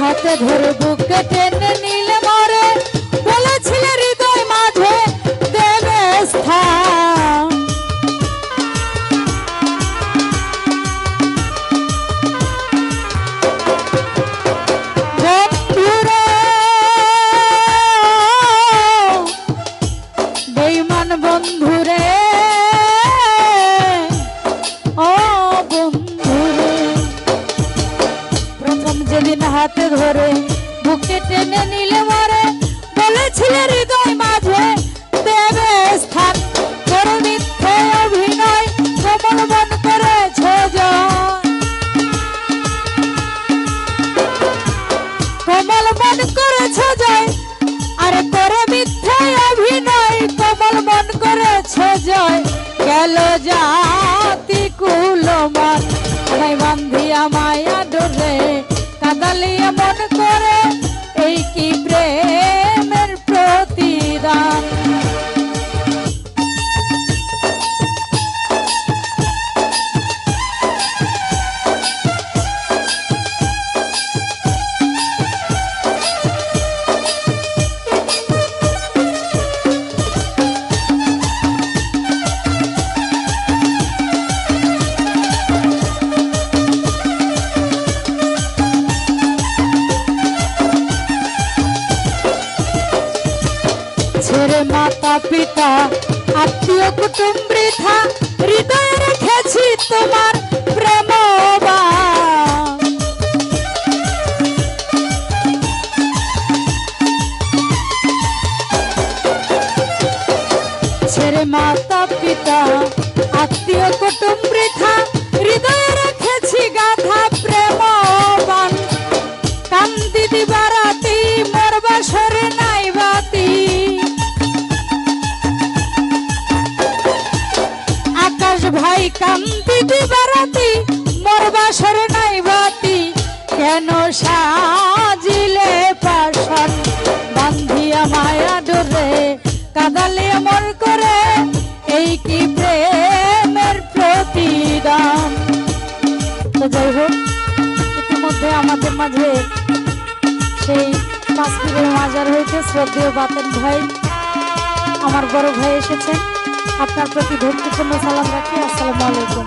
হাতে ধরে বুকে টেনে হাতে ধরে, বুকে টেনে নিলে মরে। বলেছিলে হৃদয় মাঝে, দেবে স্থান। করে মিথ্যে অভিনয় কোমল মন করেছ কমল মন করেছ জয়। আরে ছেড়ে মাতা পিতা আত্মীয় কুটুম বৃথা হৃদয়ে রেখেছি তোমার প্রেম। সাজিলে পাশন বান্ধিয়া মায়া ডোরে, কাদালে মন করে, এই কি প্রেমের প্রতিদান? তো যাই হোক, ইতিমধ্যে আমাদের মাঝে সেই কাশ্মীরের মাজার হইতে শ্রদ্ধেয় বাতেন ভাই, আমার বড় ভাই এসেছেন। আপনার প্রতি ভক্তিপূর্ণ সালাম রাখি। আসসালামু আলাইকুম।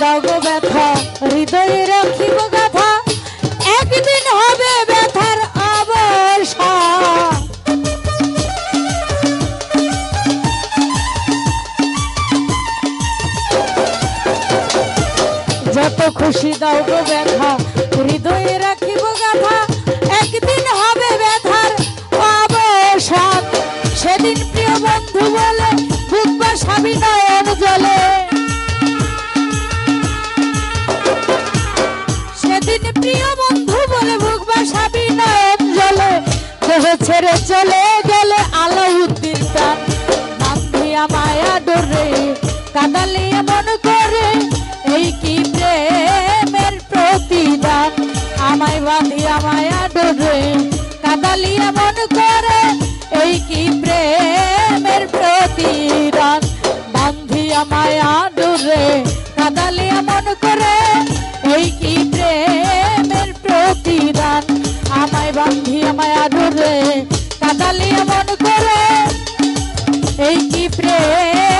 দাও ব্যথা, হৃদয়ে রাখিব গাথা। একদিন হবে ব্যথার অবসান যত খুশি দাও ব্যথা, হৃদয়ে রাখিব গাথা। একদিন হবে ব্যথার অবসান সেদিন প্রিয় বন্ধু বলে বুক বা স্বামী নয়ন চলে গেলে আলাউদ্দিন প্রাণ বান্ধিয়া মায়া ডোরে কাদালিয়া মন করে, এই কি প্রেমের প্রতিদান আমায় বাঁধিয়া মায়া ডোরে কাদালিয়া মন করে, এই কি প্রেমের প্রতিদান বান্ধিয়া মায়া ডোরে কাদালিয়া মন করে, এই কি প্রেমের প্রতিদান? আমায় বান্ধিয়া মায়া ডোরে কাদালিয়া মন করে এই কি প্রেম?